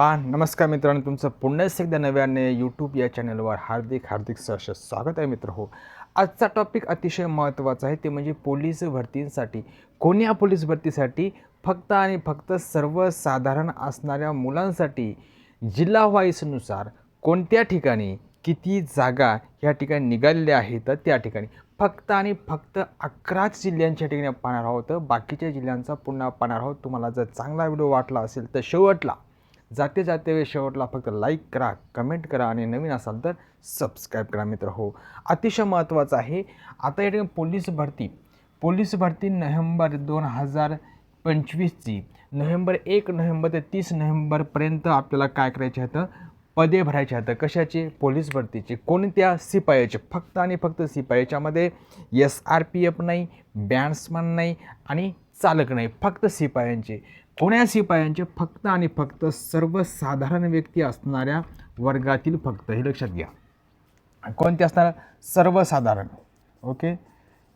पहा नमस्कार मित्रांनो तुमचं पुन्हा एकदा नव्याने यूट्यूब या चॅनलवर हार्दिक हार्दिक सहर्ष स्वागत आहे मित्र हो. आजचा टॉपिक अतिशय महत्त्वाचा आहे ते म्हणजे पोलीस भरतींसाठी. कोण्या पोलीस भरतीसाठी? फक्त आणि फक्त सर्वसाधारण असणाऱ्या मुलांसाठी. जिल्हा वाईसनुसार कोणत्या ठिकाणी किती जागा ह्या ठिकाणी निघालेल्या आहेत तर त्या ठिकाणी. फक्त आणि फक्त अकराच जिल्ह्यांच्या ठिकाणी पाहणार आहोत. बाकीच्या जिल्ह्यांचा पुन्हा पाहणार आहोत. तुम्हाला जर चांगला व्हिडिओ वाटला असेल तर शेवटला जाते जाते वेळ शेवटला फक्त लाईक करा कमेंट करा आणि नवीन असाल तर सबस्क्राईब करा मित्र. हो अतिशय महत्त्वाचं आहे. आता या ठिकाणी पोलीस भरती. पोलीस भरती नोव्हेंबर दोन हजार पंचवीसची नोव्हेंबर एक नोव्हेंबर ते तीस नोव्हेंबरपर्यंत आपल्याला काय करायचे होतं? पदे भरायचे आहेत कशाचे? पोलीस भरतीचे. कोणत्या? सिपायाचे. फक्त आणि फक्त सिपायाच्यामध्ये एस आर पी एफ नाही बँड्समन नाही आणि चालक नाही. फक्त सिपायांचे. कोण्या शिपायांचे फक्त आणि फक्त सर्वसाधारण व्यक्ती असणाऱ्या वर्गातील फक्त हे लक्षात घ्या. कोणते असणार? सर्वसाधारण. ओके?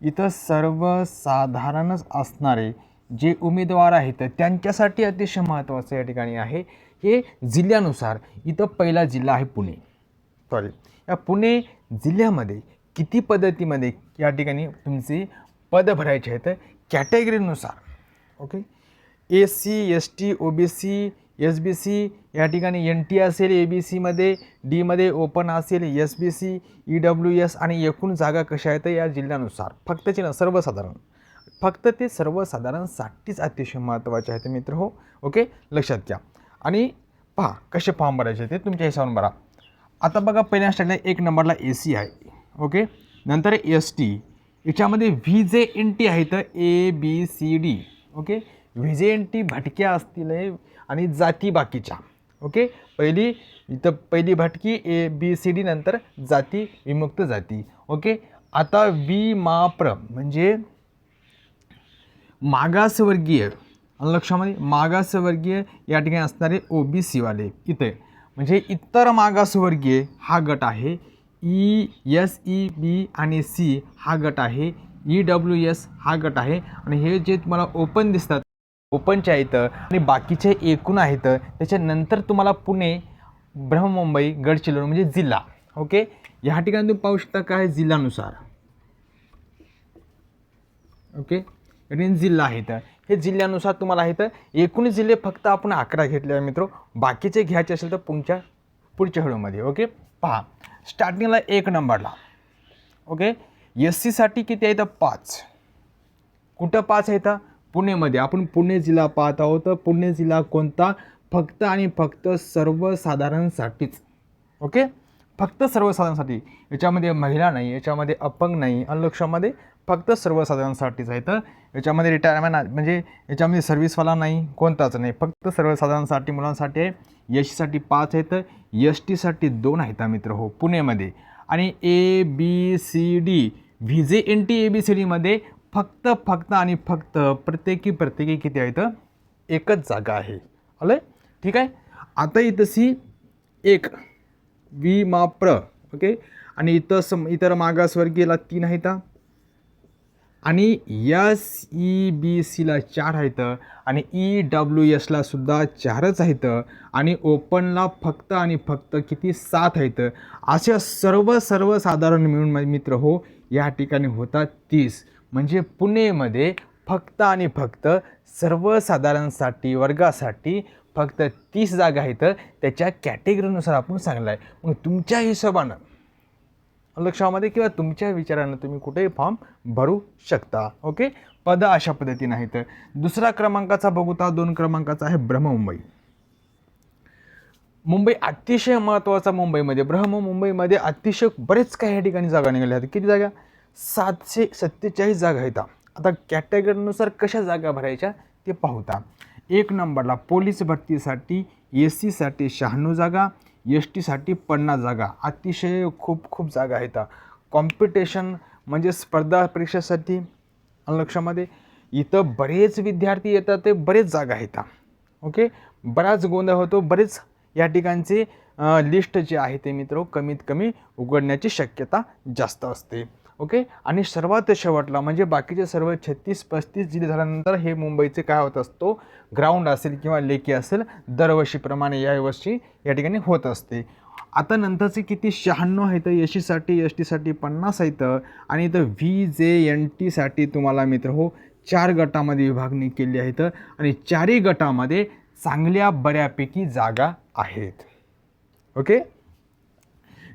इथं सर्वसाधारणच असणारे जे उमेदवार आहेत त्यांच्यासाठी अतिशय महत्त्वाचं या ठिकाणी आहे. हे जिल्ह्यानुसार इथं पहिला जिल्हा आहे पुणे. सॉरी या पुणे जिल्ह्यामध्ये किती पद्धतीमध्ये या ठिकाणी तुमचे पद भरायचे आहेत? कॅटेगरीनुसार. Okay? A C S T O B C S B C या ठिकाणी एन टी असेल ए बी सीमध्ये डीमध्ये ओपन असेल S B C E W S आणि एकूण जागा कशा आहेत या जिल्ह्यानुसार? फक्तचे ना सर्वसाधारण. फक्त ते सर्वसाधारणसाठीच अतिशय महत्त्वाचे आहेत मित्र हो. ओके? लक्षात घ्या. आणि पहा कसे फॉर्म भरायचे ते तुमच्या हिशोबाने भरा. आता बघा पहिल्या स्टँडला एक नंबरला ए सी आहे. ओके? नंतर एस टी याच्यामध्ये व्ही जे एन टी आहेत A B C D. Okay? V T भटक्या असतील आणि जाती बाकीच्या. ओके? पहिली इथं पहिली भटकी ए बी सी डी नंतर जाती विमुक्त जाती. ओके? आता वी माप्र म्हणजे मागासवर्गीय लक्षामध्ये मागासवर्गीय या ठिकाणी असणारे ओ बी सीवाले इथे. म्हणजे इतर मागासवर्गीय हा गट आहे. ई एस ई बी आणि सी हा गट आहे. ई डब्ल्यू एस हा गट आहे. आणि हे जे तुम्हाला ओपन दिसतात ओपनच्या आहेत आणि बाकीचे एकूण आहेत त्याच्यानंतर तुम्हाला पुणे ब्रह्ममुंबई गडचिरोली म्हणजे जिल्हा. ओके ह्या ठिकाणी तुम्ही पाहू शकता काय जिल्ह्यानुसार. ओके आणि जिल्हा आहेत. हे जिल्ह्यानुसार तुम्हाला आहेत. एकूण जिल्हे फक्त आपण अकरा घेतले आहे मित्र. बाकीचे घ्यायचे असेल तर पुढच्या पुढच्या हळूमध्ये. ओके पहा. स्टार्टिंगला एक नंबरला ओके एस सीसाठी किती आहेत? पाच. कुठं पाच आहेत? पुणेमध्ये. आपण पुणे जिल्हा पाहत आहोत. पुणे जिल्हा कोणता? फक्त आणि फक्त सर्वसाधारणसाठीच. ओके? फक्त सर्वसाधारणसाठी. याच्यामध्ये महिला नाही याच्यामध्ये अपंग नाही अलक्षामध्ये फक्त सर्वसाधारणसाठीच आहे. तर याच्यामध्ये रिटायरमेंट म्हणजे याच्यामध्ये सर्व्हिसवाला नाही कोणताच नाही. फक्त सर्वसाधारणसाठी मुलांसाठी आहे. एस सीसाठी पाच आहेत. एस टीसाठी दोन आहेत मित्र. हो पुणेमध्ये. आणि A B C D V J N T A B C डीमध्ये फक्त फक्त आणि फक्त प्रत्येकी प्रत्येकी किती आहेत एकच जागा आहे. आलं ठीक आहे? आता इथं सी एक. वी माप्र. ओके? आणि इथं सम इतर मागासवर्गीयला तीन आहेत आणि एस ई बी सीला चार आहेत आणि ई डब्ल्यू एसला सुद्धा चारच आहेत आणि ओपनला फक्त आणि फक्त किती? सात आहेत अशा सर्व सर्वसाधारण मिळून माझे मित्र हो या ठिकाणी होतात तीस. म्हणजे पुणेमध्ये फक्त आणि फक्त सर्वसाधारणसाठी वर्गासाठी फक्त तीस जागा आहेत. त्याच्या कॅटेगरीनुसार आपण सांगला आहे मग तुमच्या हिशोबानं लक्षामध्ये किंवा तुमच्या विचारानं तुम्ही कुठेही फॉर्म भरू शकता. ओके? पद अशा पद्धतीने आहेत. दुसरा क्रमांकाचा बघूता दोन क्रमांकाचा आहे ब्रह्ममुंबई. मुंबई अतिशय महत्त्वाचा मुंबईमध्ये. ब्रह्ममुंबईमध्ये अतिशय बरेच काही या ठिकाणी जागा निघाल्या आहेत. किती जागा? सातशे सत्तेचाळीस जागा आहेत. आता कॅटेगरीनुसार कशा जागा भरायच्या ते पाहूता. एक नंबरला पोलीस भरतीसाठी एस सीसाठी शहाण्णव जागा एस टीसाठी पन्नास जागा. अतिशय खूप खूप जागा आहेत. कॉम्पिटिशन म्हणजे स्पर्धा परीक्षेसाठी लक्षामध्ये. इथं बरेच विद्यार्थी येतात ते बरेच जागा आहेत. ओके? बराच गोंधळ होतो बरेच या ठिकाणचे लिस्ट जे आहे ते मित्र कमीत कमी उघडण्याची शक्यता जास्त असते. ओके? आणि सर्वात शेवटला म्हणजे बाकीचे सर्व छत्तीस पस्तीस जिल्हे झाल्यानंतर हे मुंबईचे काय होत असतो? ग्राउंड असेल किंवा लेकी असेल दरवर्षीप्रमाणे यावर्षी या ठिकाणी होत असते. आता नंतरचे किती? शहाण्णव आहेत एस सीसाठी एस टीसाठी पन्नास आहेत. आणि इथं व्ही जे एन टीसाठी तुम्हाला मित्र हो चार गटामध्ये विभागणी केली आहेत. आणि चारही गटामध्ये चांगल्या बऱ्यापैकी जागा आहेत. ओके?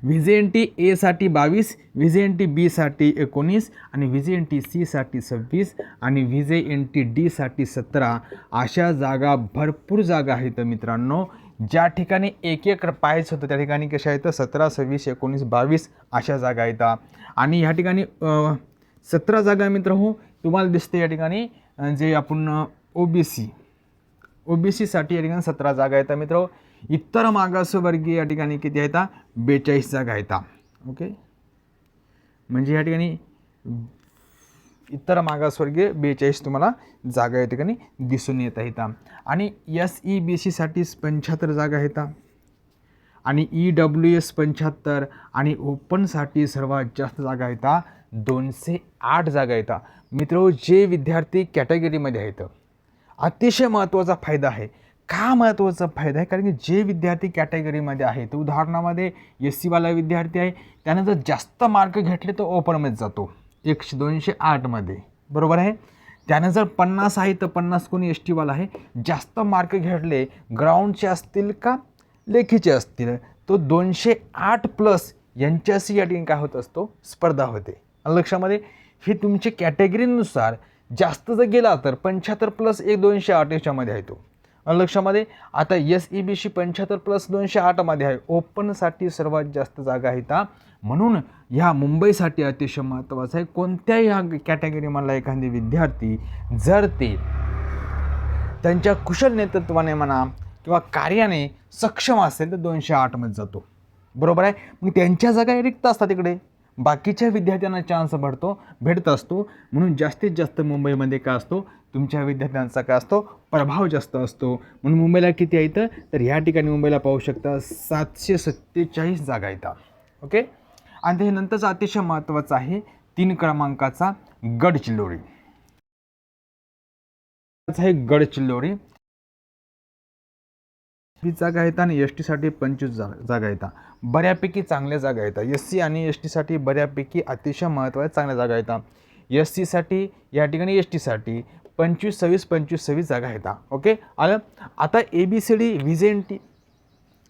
व्ही एन टी एसाठी बावीस व्ही एन टी बीसाठी एकोणीस आणि व्ही एन टी सीसाठी सव्वीस आणि व्ही एन टी डीसाठी सतरा. अशा जागा भरपूर जागा आहेत मित्रांनो. ज्या ठिकाणी एक एक पाहायचं होतं त्या ठिकाणी कशा आहेत? सतरा सव्वीस एकोणीस बावीस अशा जागा आहेत. आणि ह्या ठिकाणी सतरा जागा मित्र हो तुम्हाला दिसते या ठिकाणी जे आपण ओ बी सी ओ बी सीसाठी या ठिकाणी सतरा जागा आहेत मित्र इतर मागासवर्गीय या ठिकाणी किती आहेत? बेचाळीस जागा आहेत ओके? म्हणजे या ठिकाणी इतर मागासवर्गीय बेचाळीस तुम्हाला जागा या ठिकाणी दिसून येत आहेत. आणि एस ई बी सीसाठी पंच्याहत्तर जागा आहेत. आणि ई डब्ल्यू एस पंच्याहत्तर आणि ओपनसाठी सर्वात जास्त जागा आहेत. दोनशे आठ जागा आहेत. मित्र जे विद्यार्थी कॅटेगरीमध्ये आहेत अतिशय महत्त्वाचा फायदा आहे. का महत्त्वाचा फायदा आहे? कारण की जे विद्यार्थी कॅटेगरीमध्ये आहे ते उदाहरणामध्ये एस सीवाला विद्यार्थी आहे त्यानं जर जास्त मार्क घेतले तर ओपनमध्ये जातो एकशे दोनशे आठमध्ये. बरोबर आहे? त्यानं जर पन्नास आहे तर पन्नास कोणी एस टीवाला आहे. जास्त मार्क घेतले ग्राउंडचे असतील का लेखीचे असतील तो दोनशे आठ प्लस यांच्याशी या ठिकाणी काय होत असतो? स्पर्धा होते. लक्षामध्ये हे तुमचे कॅटेगरीनुसार जास्त जर गेला तर पंच्याहत्तर प्लस एक दोनशे आठ याच्यामध्ये आहे तो. लक्षामध्ये आता एस ई बी सी पंच्याहत्तर प्लस दोनशे आठमध्ये आहे. ओपनसाठी सर्वात जास्त जागा आहेत हा. म्हणून ह्या मुंबईसाठी अतिशय महत्त्वाचं आहे. कोणत्याही ह्या कॅटेगरीमधला एखादी विद्यार्थी जर ते त्यांच्या कुशल नेतृत्वाने म्हणा किंवा कार्याने सक्षम असेल तर दोनशे आठमध्ये जातो. बरोबर आहे? मग त्यांच्या जागा रिक्त असतात तिकडे बाकीच्या विद्यार्थ्यांना चान्स भरतो भेटत असतो. म्हणून जास्तीत जास्त मुंबईमध्ये काय असतो? तुमच्या विद्यार्थ्यांचा काय असतो? प्रभाव जास्त असतो. म्हणून मुंबईला किती आहेत तर ह्या ठिकाणी मुंबईला पाहू शकता सातशे सत्तेचाळीस जागा येतात ओके? आणि ते नंतरच अतिशय महत्त्वाचं आहे तीन क्रमांकाचा गडचिल्लोरी आहे गडचिल्लोरी ही जागा येतात आणि एस टीसाठी पंचवीस जा जागा येतात बऱ्यापैकी चांगल्या जागा येतात एस सी आणि एस टीसाठी बऱ्यापैकी अतिशय महत्त्वाच्या चांगल्या जागा येतात एस सीसाठी या ठिकाणी एस टीसाठी पंचवीस सव्वीस पंचवीस सव्वीस जागा येतात ओके? आलं? आता A B C D V J N T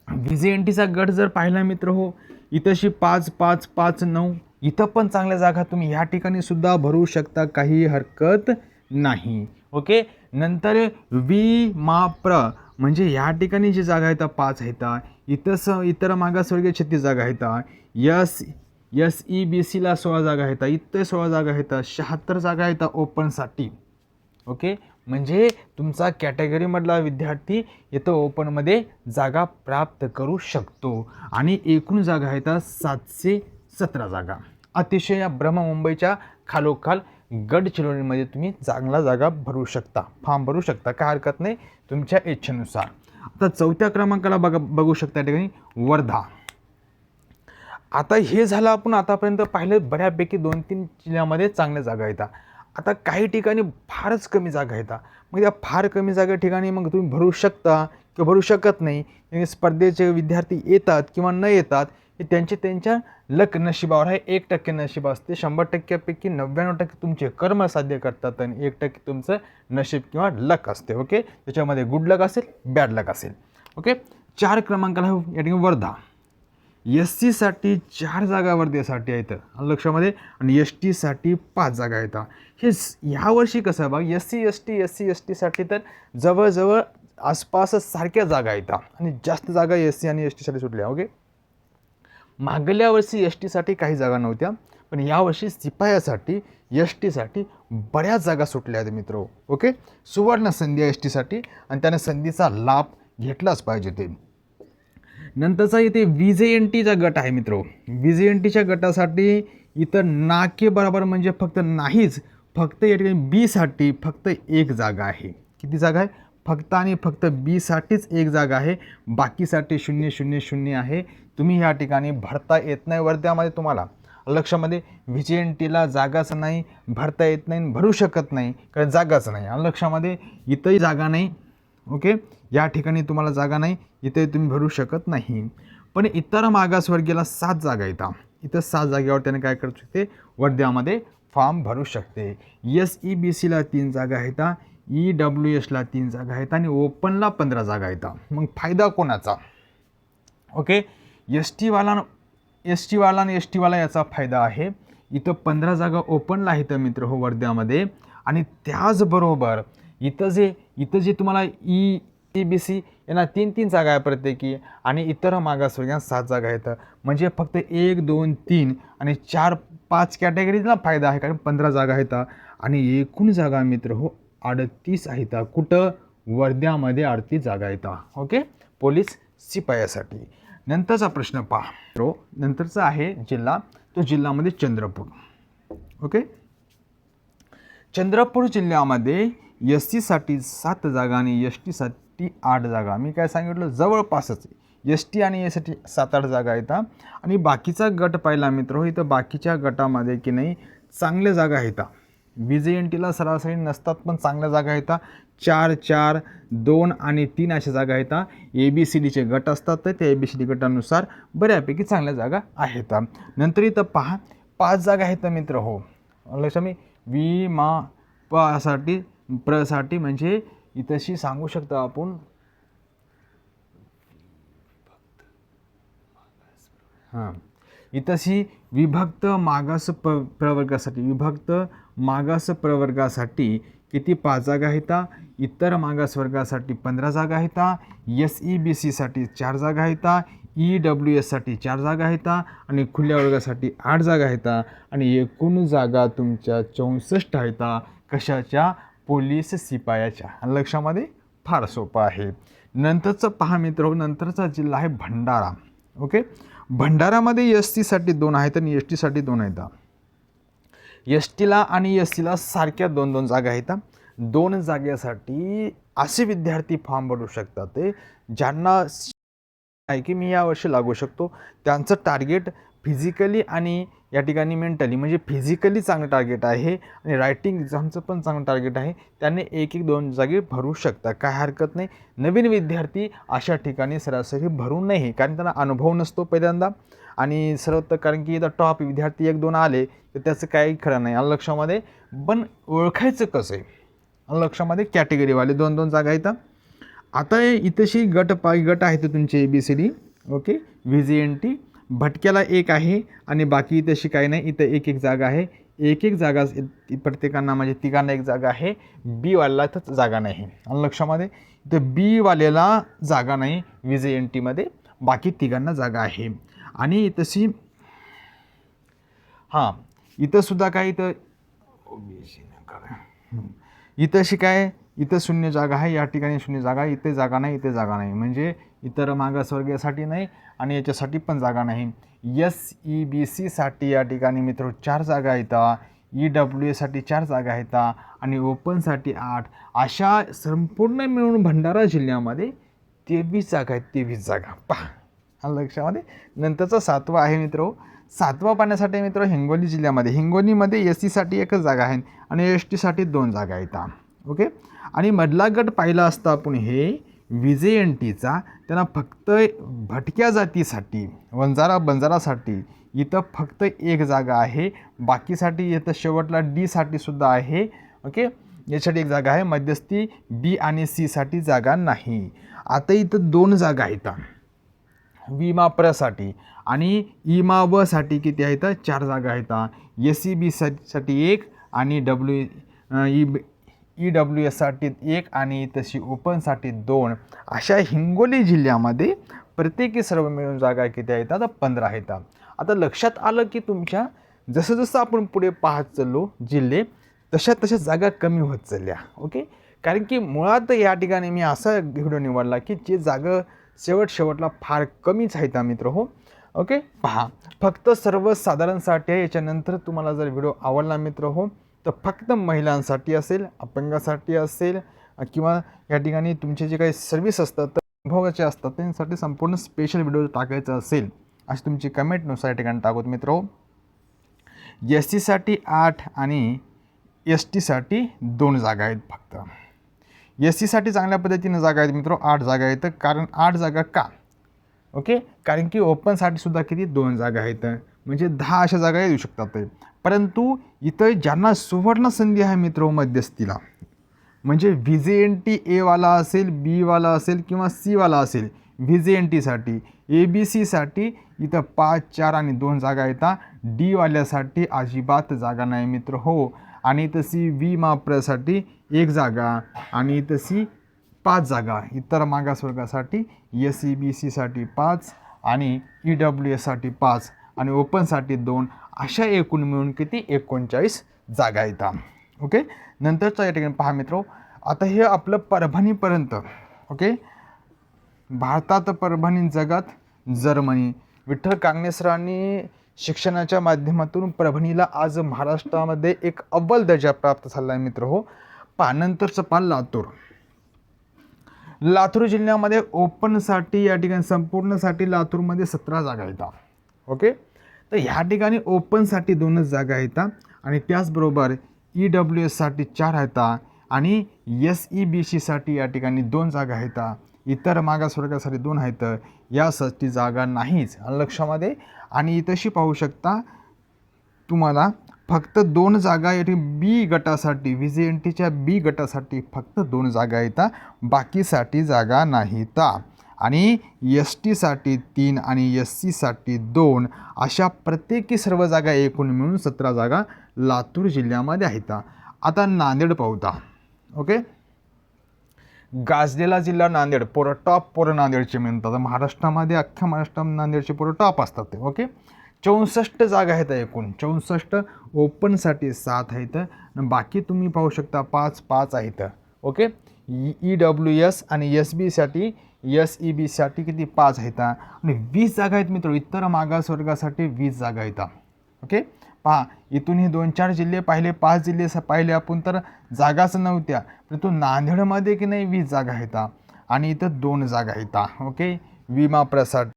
V J N टीचा गट जर पाहिला मित्र हो इथंशी पाच पाच पाच नऊ इथं पण चांगल्या जागा तुम्ही ह्या ठिकाणी सुद्धा भरू शकता काही हरकत नाही. ओके? नंतर वी मा प्र म्हणजे ह्या ठिकाणी जी जागा आहेत पाच आहेत इथं स इतर मागासवर्गीय छत्तीस जागा आहेत यस एस ई बी सीला सोळा जागा आहेत इथं सोळा जागा आहेत शहात्तर जागा आहेत ओपनसाठी ओके? म्हणजे तुमचा कॅटेगरीमधला विद्यार्थी इथं ओपनमध्ये जागा प्राप्त करू शकतो. आणि एकूण जागा आहेत सातशे सतरा जागा. अतिशय या ब्रह्ममुंबईच्या खालोखाल गडचिरोलीमध्ये तुम्ही चांगला जागा भरू शकता. फॉर्म भरू शकता. काय हरकत नाही. तुमच्या इच्छेनुसार. आता चौथ्या क्रमांकाला बघा बघू शकता या ठिकाणी वर्धा. आता हे झालं आपण आतापर्यंत पाहिलं. बऱ्यापैकी दोन तीन जिल्ह्यामध्ये चांगल्या जागा येतात आता काही ठिकाणी फारच कमी जागा येतात मग या फार कमी जागा ठिकाणी मग तुम्ही भरू शकता किंवा भरू शकत नाही. म्हणजे स्पर्धेचे विद्यार्थी येतात किंवा न येतात हे त्यांचे त्यांच्या लक नशिबावर आहे. एक टक्के नशीब असते. शंभर टक्क्यापैकी नव्याण्णव टक्के तुमचे कर्म साध्य करतात आणि एक टक्के तुमचं नशीब किंवा लक असते. ओके? त्याच्यामध्ये गुड लक असेल बॅड लक असेल. ओके? चार क्रमांकाला हो, या ठिकाणी वर्धा. एस सीसाठी चार जागा वर्धेसाठी आहेत. लक्षामध्ये? आणि एस टीसाठी पाच जागा आहेत. हे ह्यावर्षी कसं बघ S C S T S C S टीसाठी तर जवळजवळ आसपासच सारख्या जागा आहेत. आणि जास्त जागा एस सी आणि एस टीसाठी सुटल्या ओके? मागल्या वर्षी एस टीसाठी काही जागा नव्हत्या पण यावर्षी सिपायासाठी एस टीसाठी बऱ्याच जागा सुटल्या आहेत मित्र ओके? सुवर्ण संधी एस टीसाठी आणि त्याने संधीचा लाभ घेतलाच पाहिजे ते. नंतरचा इथे व्ही जे एन टीचा गट आहे मित्र. व्ही जे एन टीच्या गटासाठी इथं नाके बरोबर म्हणजे फक्त नाहीच फक्त या ठिकाणी बीसाठी फक्त एक जागा आहे. किती जागा आहे? फक्त आणि फक्त बीसाठीच एक जागा आहे. बाकीसाठी शून्य शून्य शून्य आहे. तुम्ही ह्या ठिकाणी भरता येत नाही वर्ध्यामध्ये तुम्हाला. लक्षामध्ये व्ही जे एन टीला जागाच नाही भरता येत नाही आणि भरू शकत नाही. कारण जागाच नाही. आणि लक्षामध्ये इथंही जागा नाही ओके? या ठिकाणी तुम्हाला जागा नाही इथे तुम्ही भरू शकत नाही. पण इतर मागासवर्गीयाला सात जागा येतात. इथं सात जागेवर त्याने काय करू शकते वर्ध्यामध्ये फॉर्म भरू शकते. एस ई बी सीला तीन जागा आहेत ई डब्ल्यू एसला तीन जागा आहेत आणि ओपनला पंधरा जागा येतात. मग फायदा कोणाचा? ओके? एस टीवाला एस टीवाला आणि एस टीवाला याचा फायदा आहे. इथं पंधरा जागा ओपनला आहेत मित्र हो वर्ध्यामध्ये. आणि त्याचबरोबर इथं जे इथं जे तुम्हाला ई ई बी सी यांना तीन तीन जागा आहे प्रत्येकी आणि इतर मागासवर्गीयांना सात जागा आहेत. म्हणजे फक्त एक दोन तीन आणि चार पाच कॅटेगरीजला फायदा आहे कारण पंधरा जागा आहेत. आणि एकूण जागा मित्र हो अडतीस आहेत. कुठं? वर्ध्यामध्ये अडतीस जागा आहेत. ओके? पोलीस शिपायासाठी. नंतरचा प्रश्न पहा. तो नंतरचा आहे जिल्हा. तो जिल्ह्यामध्ये चंद्रपूर. ओके? चंद्रपूर जिल्ह्यामध्ये एस टीसाठी सात जागा आणि एस टीसाठी आठ जागा. मी काय सांगितलं? जवळपासच. एस टी आणि एस टी सात आठ जागा येतात आणि बाकीचा गट पाहिला मित्र हो इथं बाकीच्या गटामध्ये की नाही चांगल्या जागा आहेत बी जे एन टीला सरासरी नसतात पण चांगल्या जागा आहेत चार चार दोन आणि तीन अशा जागा आहेत ए बी सी डीचे गट असतात तर त्या ए बी सी डी गटानुसार बऱ्यापैकी चांगल्या जागा आहेत नंतर इथं पहा पाच जागा आहेत मित्र हो. लक्ष मी वी मा पासाठी प्रसाठी म्हणजे इथंशी सांगू शकतो आपण. हां. इथंशी विभक्त मागास प प्रवर्गासाठी विभक्त मागास प्रवर्गासाठी किती पाच जागा आहेत? इतर मागास वर्गासाठी पंधरा जागा आहेत. एस ई बी सीसाठी चार जागा आहेत. ई डब्ल्यू एससाठी चार जागा आहेत. आणि खुल्या वर्गासाठी आठ जागा आहेत. आणि एकूण जागा तुमच्या चौसष्ट आहेत. कशाच्या? पोलीस शिपायाच्या आणि लक्षामध्ये फार सोपं आहे. नंतरचं पहा मित्र नंतरचा जिल्हा आहे भंडारा. ओके? भंडारामध्ये एस टीसाठी दोन आहेत आणि एस टीसाठी दोन आहेत. एस टीला आणि एस टीला सारख्या दोन दोन जागा आहेत. दोन जागेसाठी असे विद्यार्थी फॉर्म भरू शकतात ते ज्यांना आहे की मी यावर्षी लागू शकतो. त्यांचं टार्गेट फिजिकली आणि या ठिकाणी मेंटली म्हणजे फिजिकली चांगलं टार्गेट आहे आणि रायटिंग एक्झामचं पण चांगलं टार्गेट आहे. त्यांनी एक एक दोन जागी भरू शकता. काय हरकत नाही. नवीन विद्यार्थी अशा ठिकाणी सरासरी भरू नये. कारण त्यांना अनुभव नसतो पहिल्यांदा. आणि सर्व तर कारण की इथं टॉप विद्यार्थी एक दोन आले तर त्याचं काही खरं नाही. आणि लक्षामध्ये. पण ओळखायचं कसं आहे? आणि लक्षामध्ये कॅटेगरीवाले दोन दोन जागा आहेत आता इथेशी गट पाय गट आहेत तुमचे A B C D okay V J N T भटक्याला एक आहे आणि बाकी तशी काही नाही. इथं एक एक जागा आहे. एक एक जागा इ- प्रत्येकांना म्हणजे तिघांना एक जागा आहे. बी वाल्याला तर जागा नाही. आणि लक्षामध्ये? इथं बी वाल्याला जागा नाही. व्ही जे एन टीमध्ये बाकी तिघांना जागा आहे. आणि तशी हां इथंसुद्धा काय इथं इथं अशी काय इथं शून्य जागा आहे. या ठिकाणी शून्य जागा आहे. इथे जागा नाही. इथे जागा नाही. म्हणजे इतर मागासवर्गीयासाठी नाही आणि याच्यासाठी पण जागा नाही. एस ई बी सीसाठी या ठिकाणी मित्र चार जागा आहेत. ई डब्ल्यू एसाठी चार जागा आहेत आणि ओपनसाठी आठ. अशा संपूर्ण मिळून भंडारा जिल्ह्यामध्ये तेवीस जागा आहेत. तेवीस जागा. पहा. लक्षामध्ये? नंतरचा सातवा आहे मित्र हो. सातवा पाण्यासाठी मित्र हिंगोली जिल्ह्यामध्ये. हिंगोलीमध्ये एस सीसाठी एकच जागा आहे आणि एस टीसाठी दोन जागा आहेत. ओके? आणि मधला गट पाहिला असता आपण हे विजे एन टीचा त्यांना फक्त भटक्या जातीसाठी वंजारा बंजारासाठी इथं फक्त एक जागा आहे. बाकीसाठी इथं शेवटला डीसाठी सुद्धा आहे. ओके? यासाठी एक जागा आहे. मध्यस्थी बी आणि सीसाठी जागा नाही. आता इथं दोन जागा आहेत. विमा प्रसाठी आणि इमा व साठी किती आहेत? चार जागा आहेत. एस सी बीसाठी साठी एक आणि डब्ल्यू ई ई डब्ल्यू एससाठी एक आणि तशी ओपनसाठी दोन. अशा हिंगोली जिल्ह्यामध्ये प्रत्येकी सर्व मिळून जागा किती आहेत? आता पंधरा आहेत. आता लक्षात आलं की तुमच्या जसं जसं आपण पुढे पाहत चाललो जिल्हे तशा तशा जागा कमी होत चालल्या. ओके? कारण की मुळात या ठिकाणी मी असा व्हिडिओ निवडला की जे जागा शेवट शेवटला फार कमीच आहेत मित्र हो. ओके? पहा फक्त सर्वसाधारणसाठी आहे याच्यानंतर तुम्हाला जर व्हिडिओ आवडला मित्र हो तर फक्त महिलांसाठी असेल अपंगासाठी असेल किंवा या ठिकाणी तुमचे जे काही सर्व्हिस असतात तर अनुभवाचे असतात त्यांसाठी संपूर्ण स्पेशल व्हिडिओ टाकायचा असेल अशी तुमची कमेंटनुसार या ठिकाणी टाकूत मित्र. एस टीसाठी आठ आणि एस टीसाठी दोन जागा आहेत फक्त. एस टीसाठी चांगल्या पद्धतीनं जागा आहेत मित्र आठ जागा आहेत. कारण आठ जागा का? ओके कारण की ओपनसाठी सुद्धा किती? दोन जागा आहेत. म्हणजे दहा अशा जागा येऊ शकतात ते. परंतु इथं ज्यांना सुवर्ण संधी आहे मित्र मध्यस्थीला म्हणजे व्ही जे एन टी एवाला असेल बीवाला असेल किंवा सीवाला असेल व्ही जे एन टीसाठी ए बी सीसाठी इथं पाच चार आणि दोन जागा येतात डीवाल्यासाठी अजिबात जागा नाही मित्र हो. आणि तशी वी माप्रसाठी एक जागा आणि तशी पाच जागा इतर मागासवर्गासाठी एस सी बी सीसाठी पाच आणि ई डब्ल्यू एससाठी पाच. आणि ओपनसाठी दोन अशा एकूण मिळून किती? एकोणचाळीस जागा येतात ओके? नंतरचा या ठिकाणी पहा मित्र. आता हे आपलं परभणीपर्यंत. ओके? भारतात परभणी जगात जर्मनी विठ्ठल कांगणेसरांनी शिक्षणाच्या माध्यमातून परभणीला आज महाराष्ट्रामध्ये एक अव्वल दर्जा प्राप्त झाला आहे मित्र. हो पानंतरचं पान लातूर. लातूर जिल्ह्यामध्ये ओपनसाठी या ठिकाणी संपूर्णसाठी लातूरमध्ये सतरा जागा येतात ओके? तर ह्या ठिकाणी ओपनसाठी दोनच जागा आहेत आणि त्याचबरोबर ई डब्ल्यू एससाठी चार आहेत आणि एस ई बी सीसाठी या ठिकाणी दोन जागा आहेत इतर मागासवर्गासाठी दोन आहेत. यासाठी जागा नाहीच लक्षामध्ये. आणि तशी पाहू शकता तुम्हाला फक्त दोन जागा या ठिकाणी बी गटासाठी व्ही जे एन टीच्या बी गटासाठी फक्त दोन जागा येतात बाकीसाठी जागा नाहीत आणि एस टीसाठी तीन आणि एस सीसाठी दोन अशा प्रत्येकी सर्व जागा एकूण मिळून सतरा जागा लातूर जिल्ह्यामध्ये आहेत. आता नांदेड पाहूता. ओके? गाजलेला जिल्हा नांदेड पोरं टॉप पोरं नांदेडचे म्हणतात. महाराष्ट्रामध्ये अख्ख्या महाराष्ट्रात नांदेडचे पोरं टॉप असतात. ते ओके? चौसष्ट जागा आहेत एकूण. चौसष्ट ओपनसाठी सात आहेत. बाकी तुम्ही पाहू शकता पाच पाच आहेत. ओके? ई डब्ल्यू एस आणि एस बीसाठी एस ई बीसाठी किती? पाच आहेत आणि वीस जागा आहेत मित्र इतर मागासवर्गासाठी वीस जागा आहेत ओके? पहा इथून हे दोन चार जिल्हे पाहिले पाच जिल्हे पाहिले आपण तर जागाच नव्हत्या. परंतु नांदेडमध्ये की नाही वीस जागा आहेत आणि इथं दोन जागा आहेत ओके? विमा प्रसाद.